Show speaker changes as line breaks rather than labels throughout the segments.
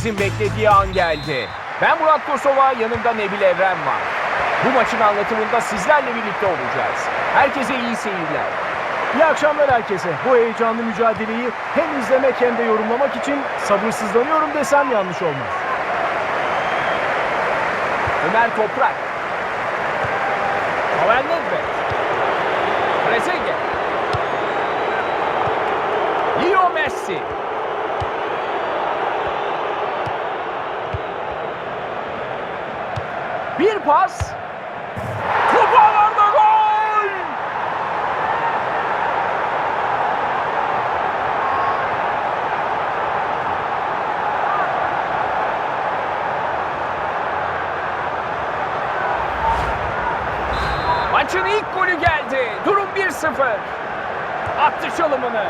Bizim beklediği an geldi. Ben Murat Kosova, yanımda Nebil Evren var. Bu maçın anlatımında sizlerle birlikte olacağız. Herkese iyi seyirler.
İyi akşamlar herkese. Bu heyecanlı mücadeleyi hem izlemek hem de yorumlamak için sabırsızlanıyorum desem yanlış olmaz.
Ömer Toprak. Pavel Nedved. Trezeguet. Leo Messi. Bir pas. Topu ağlarda gol! Maçın ilk golü geldi. Durum 1-0. Attı çalımını.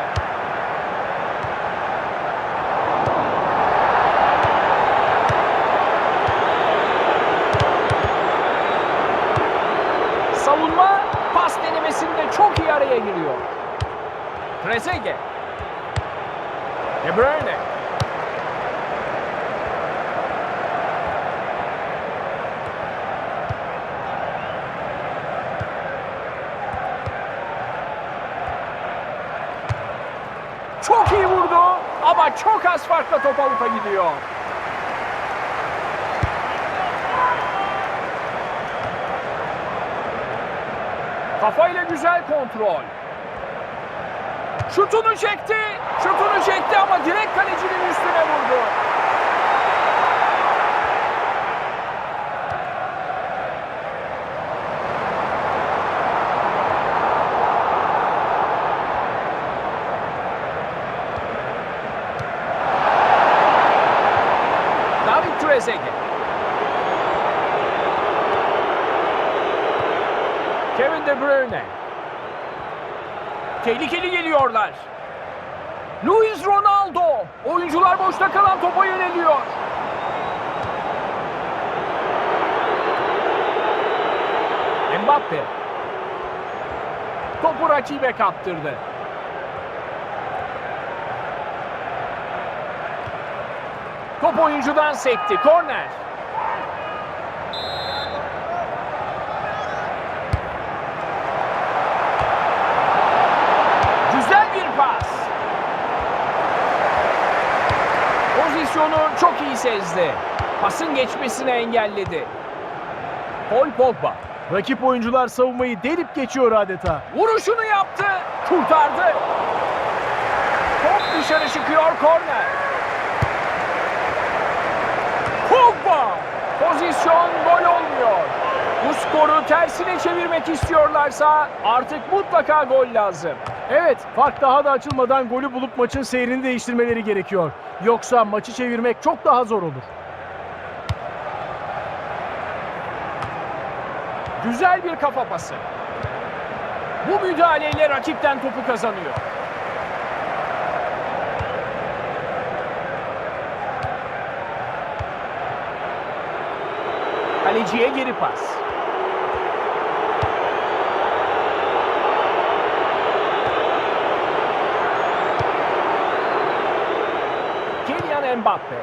Savunma pas denemesinde çok iyi araya giriyor. Trezeguet. De Bruyne. Çok iyi vurdu ama çok az farkla top avuta gidiyor. Kafayla güzel kontrol. Şutunu çekti. Şutunu çekti ama direkt kalecinin üstüne vurdu. David Trezeguet. Kevin De Bruyne. Tehlikeli geliyorlar. Luis Ronaldo. Oyuncular boşta kalan topa yöneliyor. Mbappe. Topu rakibe kaptırdı. Top oyuncudan sekti. Korner. Güzel bir pas. Pozisyonu çok iyi sezdi. Pasın geçmesini engelledi. Paul Pogba.
Rakip oyuncular savunmayı delip geçiyor adeta.
Vuruşunu yaptı. Kurtardı. Top dışarı çıkıyor korner. Pogba. Pozisyon gol olmuyor. Bu skoru tersine çevirmek istiyorlarsa artık mutlaka gol lazım.
Evet, fark daha da açılmadan golü bulup maçın seyrini değiştirmeleri gerekiyor. Yoksa maçı çevirmek çok daha zor olur.
Güzel bir kafa pası. Bu müdahaleyle rakipten topu kazanıyor. Kaleciye geri pas. Mbappe.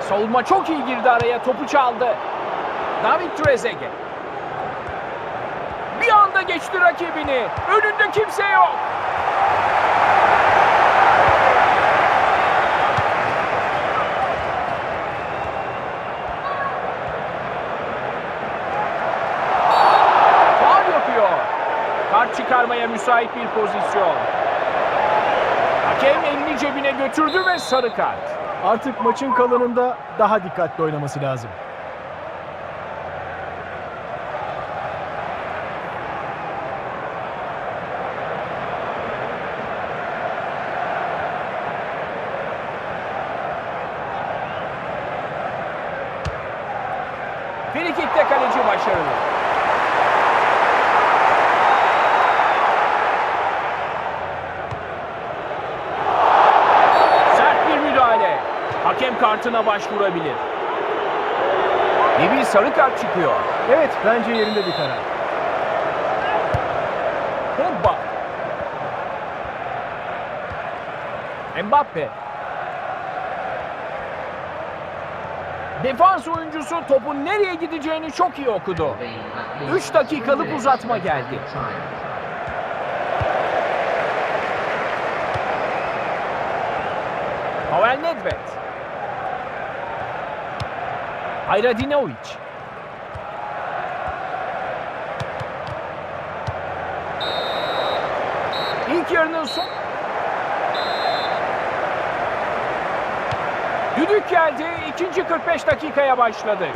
Savunma çok iyi girdi araya, topu çaldı. David Trezeguet. Bir anda geçti rakibini. Önünde kimse yok. Kart çıkarmaya müsait bir pozisyon. Hakem elini cebine götürdü ve sarı kart.
Artık maçın kalanında daha dikkatli oynaması lazım.
Frikik'te kaleci başarılı. Sert bir müdahale. Hakem kartına başvurabilir. Bir sarı kart çıkıyor.
Evet, bence yerinde bir karar.
Pogba. Mbappe. Defans oyuncusu topun nereye gideceğini çok iyi okudu. 3 dakikalık uzatma geldi. Pavel Nedved. Hayradinovic. İlk yarının son... Düdük geldi. İkinci 45 dakikaya başladı.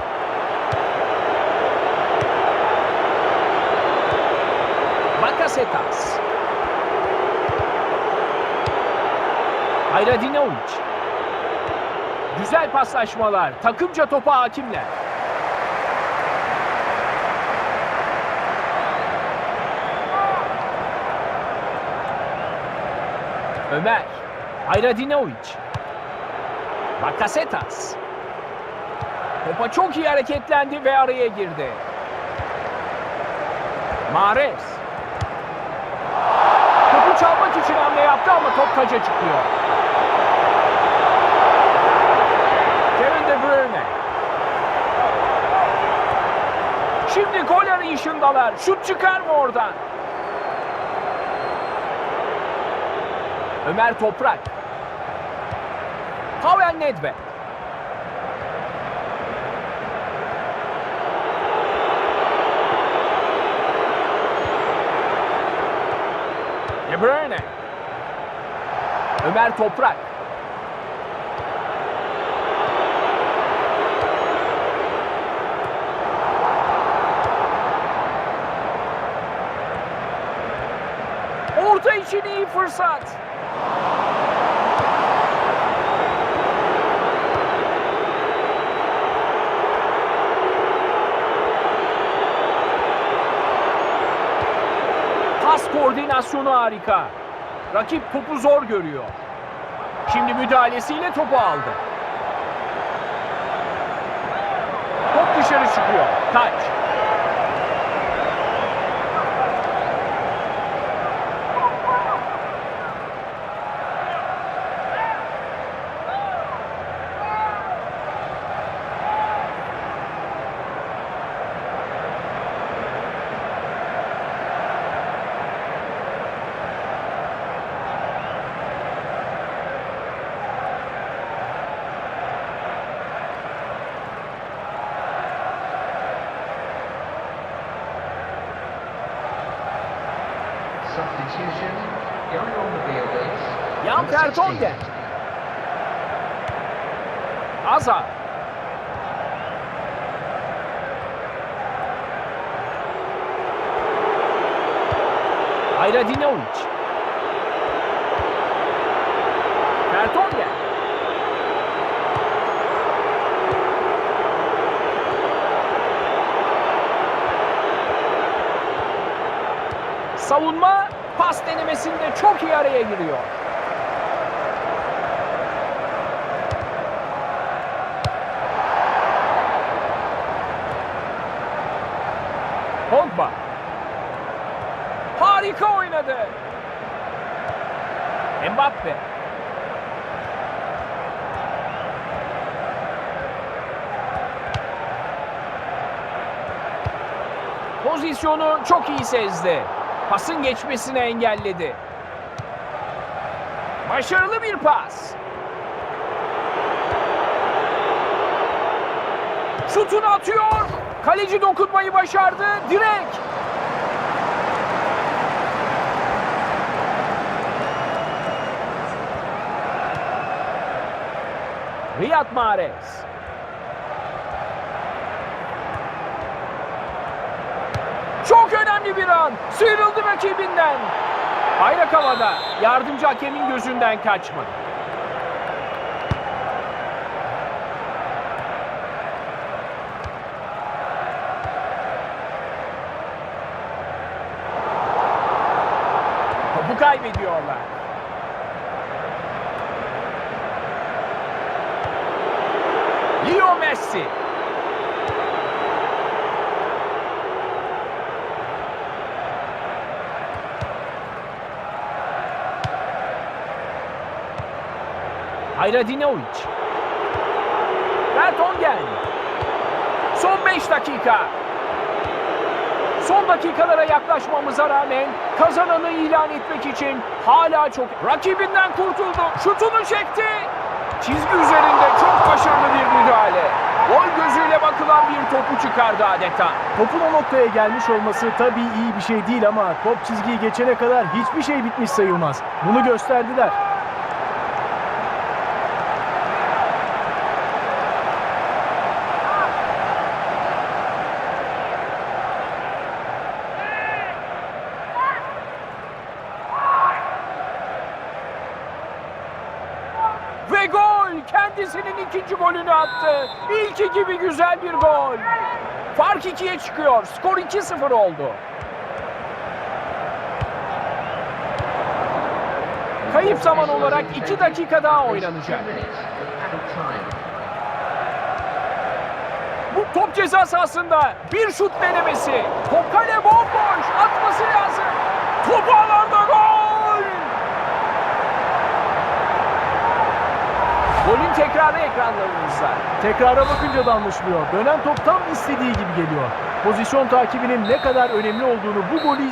Bakasetas. Hayradinovic. Güzel paslaşmalar. Takımca topa hakimler. Ömer. Hayradinovic. Bakasetas. Topa çok iyi hareketlendi ve araya girdi. Mahrez. Topu çalmak için hamle yaptı ama top taca çıkıyor. Kevin De Bruyne. Şimdi gol arayışındalar. Şut çıkar mı oradan? Ömer Toprak. Pavel Nedved. De Bruyne. Ömer Toprak. Orta için iyi fırsat. Pas koordinasyonu harika. Rakip topu zor görüyor. Şimdi müdahalesiyle topu aldı. Top dışarı çıkıyor. Taç.
16.
Vertonghen. Hazard. Hayradinovic. Vertonghen. Savunma pas denemesinde çok iyi araya giriyor. Pogba. Harika oynadı. Mbappe. Pozisyonu çok iyi sezdi. Pasın geçmesini engelledi. Başarılı bir pas. Şutunu atıyor. Kaleci dokunmayı başardı. Direk. Riyad Mahrez. Çok önemli bir an. Sıyrıldı rakibinden. Bayrak havada. Yardımcı hakemin gözünden kaçmadı. Topu kaybediyorlar. Leo Messi. Hayradinovic. Vertonghen. Son 5 dakika. Son dakikalara yaklaşmamıza rağmen kazananı ilan etmek için hala çok rakibinden kurtuldu. Şutunu çekti. Çizgi üzerinde çok başarılı bir müdahale. Gol gözüyle bakılan bir topu çıkardı adeta.
Topun o noktaya gelmiş olması tabii iyi bir şey değil ama top çizgiyi geçene kadar hiçbir şey bitmiş sayılmaz. Bunu gösterdiler.
Ve gol! Kendisinin ikinci golünü attı. İlki gibi güzel bir gol. Fark ikiye çıkıyor. Skor 2-0 oldu. Kayıp zaman olarak 2 dakika daha oynanacak. Bu top ceza sahasında bir şut denemesi. Top kale bomboş. Atması lazım. Top ağlarda gol! Golün tekrarı ekranlarınızda.
Tekrara bakınca da anlaşılıyor. Dönen top tam istediği gibi geliyor. Pozisyon takibinin ne kadar önemli olduğunu bu golü